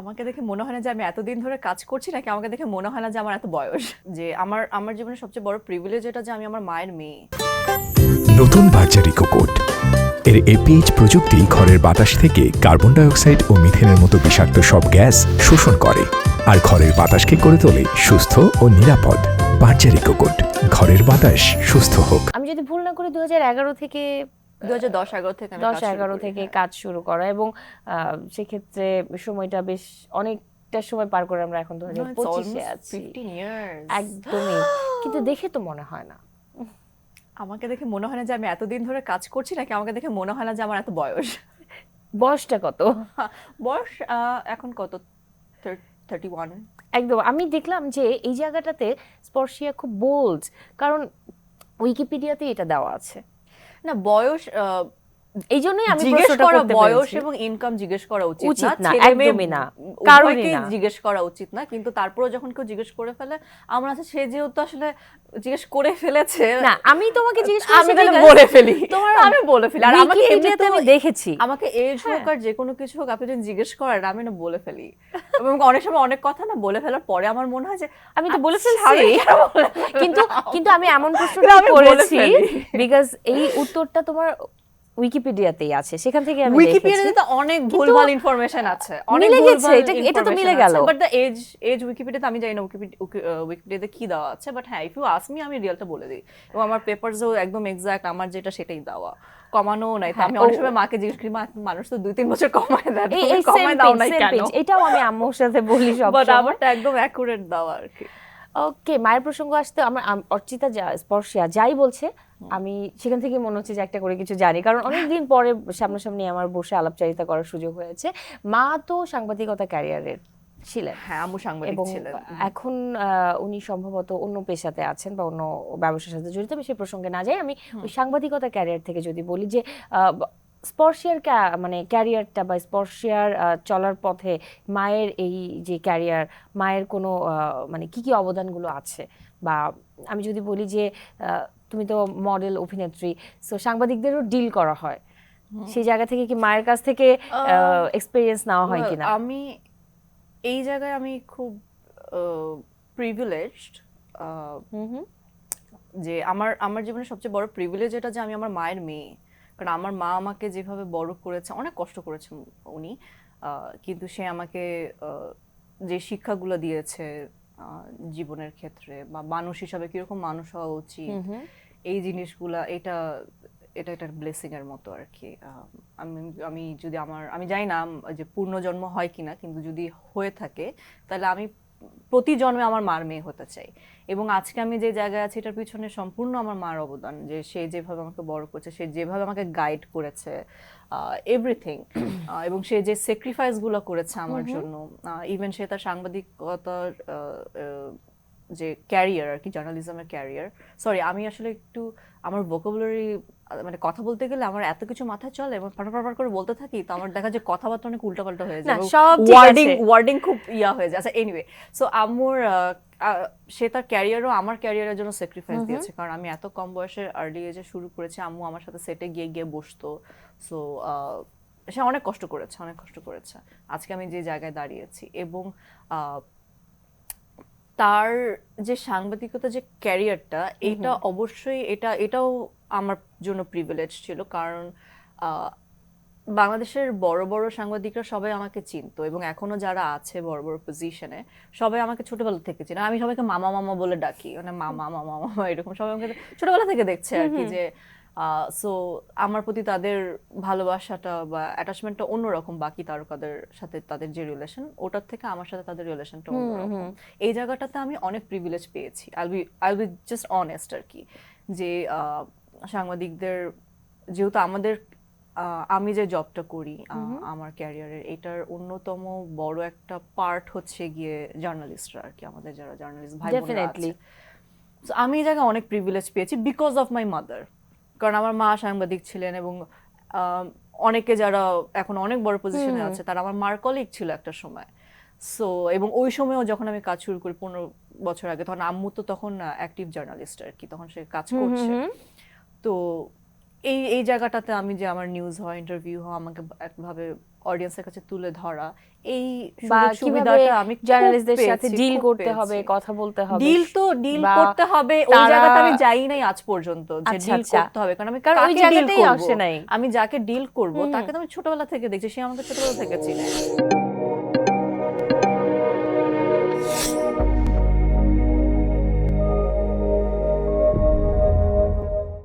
আমাকে দেখে মনে হয় না যে আমি এতদিন ধরে কাজ করছি নাকি আমাকে দেখে মনে হয় না যে আমার এত বয়স? যে আমার আমার জীবনে সবচেয়ে বড় প্রিভিলেজ এটা যে আমি আমার মায়ের মেয়ে। নতুন বার্জারি কোকোট এর এপিএইচ প্রযুক্তি ঘরের বাতাস থেকে কার্বন ডাই অক্সাইড ও মিথেনের মতো বিষাক্ত সব গ্যাস শোষণ করে। আর ঘরের বাতাসকে করে তোলে সুস্থ ও নিরাপদ বার্জারি কোকোট ঘরের বাতাস সুস্থ হোক। আমি যদি ভুল না করি দু হাজার এগারো থেকে দশ এগারো থেকে দশ কাজ শুরু এগারো থেকে হ্যাঁ। কাজ শুরু করা এবং আহ, সেক্ষেত্রে সময়টা বেশ অনেকটা সময় পার করে আমরা এখন দু হাজার পঁচিশে আছি। একদমই। কিন্তু দেখে তো মনে হয় না। আমাকে দেখে মনে হয় না যে আমি এতদিন ধরে কাজ করছি নাকি আমাকে দেখে মনে হয় না যে আমার এত বয়স? বয়সটা কত? বয়স আহ, এখন কত? থার্টি ওয়ান একদম। আমি দেখলাম যে এই জায়গাটাতে স্পর্শিয়া খুব বোল্ড কারণ উইকিপিডিয়াতে এটা দেওয়া আছে। না বয়স এই জন্যই আমি জিজ্ঞেস করা বয়স এবং ইনকাম জিজ্ঞেস করা উচিত না, একদমই না। জিজ্ঞেস করা উচিত না কিন্তু তারপরে যখন কেউ জিজ্ঞেস করে ফেলে আমার আছে সে যেহেতু আসলে জিজ্ঞেস করে ফেলেছে না আমি তোমাকে জিজ্ঞেস আমি তাহলে বলে ফেলি। তোমার আমি বলে ফেলি। আর আমাকে এমনিতেও আমি দেখেছি। আমাকে এজ হোক হ্যাঁ। আর যে কোনো কিছু হোক আপনি যদি জিজ্ঞেস করেন আমি না বলে ফেলি। এবং অনেক সময় অনেক কথা না বলে ফেলার পরে আমার মনে হয় যে আমি তো বলে আচ্ছা, ফেলছি? কিন্তু কিন্তু আমি এমন না, প্রশ্নটা আমি করেছি বিকজ এই উত্তরটা তোমার উইকিপিডিয়াতেই আছে সেখান থেকে আমি উইকিপিডিয়াতে অনেক ভুলভাল ইনফরমেশন আছে অনেক গেছে, এটা- এটা তো মিলে গেল। বাট দ্য এজ এজ উইকিপিডিয়াতে আমি জানি না উইকিপিডিয়াতে কি দেওয়া আছে বাট হ্যাঁ ইফ ইউ আস্ক মি আমি রিয়েলটা বলে দিই। এবং আমার পেপারসও একদম এক্সাক্ট আমার যেটা সেটাই দেওয়া। কমানো নাই তো হ্যাঁ, আমি অনেক সময় মাকে জিজ্ঞেস করি মা মানুষ তো দুই তিন বছর কমায় দেয় কমায় দাও পেজ কেন? এটাও আমি আম্মুর সাথে বলি সব বাট আমারটা একদম অ্যাকুরেট দেওয়া আর কি। ওকে মায়ের প্রসঙ্গ আসতে আমার অর্চিতা যা- স্পর্শিয়া যাই বলছে আমি সেখান থেকে মনে হচ্ছে যে একটা করে কিছু জানি। কারণ অনেকদিন পরে সামনাসামনি আমার বসে আলাপচারিতা করার সুযোগ হয়েছে। মা তো সাংবাদিকতা ক্যারিয়ারের ছিলেন। হ্যাঁ আম্মু সাংবাদিক ছিলেন। এখন আহ, উনি সম্ভবত অন্য পেশাতে আছেন বা অন্য ব্যবসার সাথে জড়িত। আমি সেই প্রসঙ্গে না যাই আমি ওই সাংবাদিকতা ক্যারিয়ার থেকে যদি বলি যে স্পর্শিয়ার মানে ক্যারিয়ারটা বা স্পর্শিয়ার চলার পথে মায়ের এই যে ক্যারিয়ার মায়ের কোনো মানে কি কি অবদানগুলো আছে? বা আমি যদি বলি যে তুমি তো মডেল অভিনেত্রী সো সাংবাদিকদেরও ডিল করা হয়। সেই জায়গা থেকে কি মায়ের কাছ থেকে এক্সপিরিয়েন্স নেওয়া হয় কিনা? আমি এই জায়গায় আমি খুব প্রিভিলেজড যে আমার আমার জীবনে সবচেয়ে বড় প্রিভিলেজ এটা যে আমি আমার মায়ের মেয়ে। কারণ আমার মা আমাকে যেভাবে বড় করেছে অনেক কষ্ট করেছেন উনি কিন্তু সে আমাকে যে শিক্ষাগুলো দিয়েছে জীবনের ক্ষেত্রে বা মানুষ হিসাবে কীরকম মানুষ হওয়া উচিত এই জিনিসগুলা এটা এটা একটা ব্লেসিং এর মতো আর কি আমি আমি যদি আমার আমি জানি না যে পূর্ণজন্ম হয় কিনা কিন্তু যদি হয়ে থাকে তাহলে আমি প্রতি জন্মে আমার মার মেয়ে হতে চাই। এবং আজকে আমি যে জায়গায় আছি এটার পিছনে সম্পূর্ণ আমার মার অবদান। যে সে যেভাবে আমাকে বড় করছে সে যেভাবে আমাকে গাইড করেছে এভরিথিং এবং সে যে স্যাক্রিফাইসগুলো করেছে আমার জন্য ইভেন সে তার সাংবাদিকতার যে ক্যারিয়ার আর কি জার্নালিজমের ক্যারিয়ার সরি আমি আসলে একটু আমার ভোকাবুলারি মানে কথা বলতে গেলে আমার এত কিছু মাথায় চলে এবং ফাটা ফাটা করে বলতে থাকি তো আমার দেখা যায় কথাবার্তা অনেক উল্টাপাল্টা হয়ে যায় সব ওয়ার্ডিং ওয়ার্ডিং খুব ইয়া হয়ে যায়। আচ্ছা এনিওয়ে সো আহ, সে তার ক্যারিয়ারও আমার ক্যারিয়ারের জন্য স্যাক্রিফাইস দিয়েছে। কারণ আমি এত কম বয়সে আর্লি এজে শুরু করেছি আম্মু আমার সাথে সেটে গিয়ে গিয়ে বসতো। সো সে অনেক কষ্ট করেছে অনেক কষ্ট করেছে। আজকে আমি যে জায়গায় দাঁড়িয়েছি এবং আহ, তার যে সাংবাদিকতা যে ক্যারিয়ারটা এটা অবশ্যই এটা এটাও আমার জন্য প্রিভিলেজ ছিল। কারণ আহ, বাংলাদেশের বড় বড় সাংবাদিকরা সবাই আমাকে চিনতো এবং এখনও যারা আছে বড় বড় পজিশনে সবাই আমাকে ছোটবেলা থেকে চিনে। আমি সবাইকে মামা মামা বলে ডাকি। মানে মামা মামা মামা এরকম সবাই আমাকে ছোটবেলা থেকে দেখছে আর কি যে সো আমার প্রতি তাদের ভালোবাসাটা বা অ্যাটাচমেন্টটা অন্যরকম বাকি তারকাদের সাথে তাদের যে রিলেশন ওটার থেকে আমার সাথে তাদের রিলেশনটা অন্যরকম। এই জায়গাটাতে আমি অনেক প্রিভিলেজ পেয়েছি। I be I be just honest আর কি যে সাংবাদিকদের যেহেতু আমাদের আমি যে জবটা করি আমার ক্যারিয়ারের এটার অন্যতম বড় একটা পার্ট হচ্ছে গিয়ে জার্নালিস্টরা আর কি আমাদের যারা জার্নালিস্ট ভাই বোনেরা আমি এই জায়গায় অনেক প্রিভিলেজ পেয়েছি বিকজ অফ মাই মাদার কারণ আমার মা সাংবাদিক ছিলেন এবং আহ, অনেকে যারা এখন অনেক বড় পজিশনে আছে তারা আমার মার কলিগ ছিল একটা সময়। সো এবং ওই সময়ও যখন আমি কাজ শুরু করি পনেরো বছর আগে তখন আম্মু তো তখন অ্যাক্টিভ জার্নালিস্ট আর কি তখন সে কাজ করছে। তো এই এই জায়গাটাতে আমি যে আমার নিউজ হয় ইন্টারভিউ হয় আমাকে একভাবে অডিয়েন্সের কাছে তুলে ধরা এই সুবিধাটা আমি জার্নালিস্টদের সাথে ডিল করতে হবে কথা বলতে হবে। ডিল তো ডিল করতে হবে ওই জায়গাটা আমি যাই নাই আজ পর্যন্ত যে আচ্ছা, ডিল আচ্ছা। করতে হবে কারণ আমি কারণ ওই ডিল আসে নাই। আমি যাকে ডিল করব তাকে তো আমি ছোটবেলা থেকে দেখছি সে আমাকে ছোটবেলা থেকে চিনে।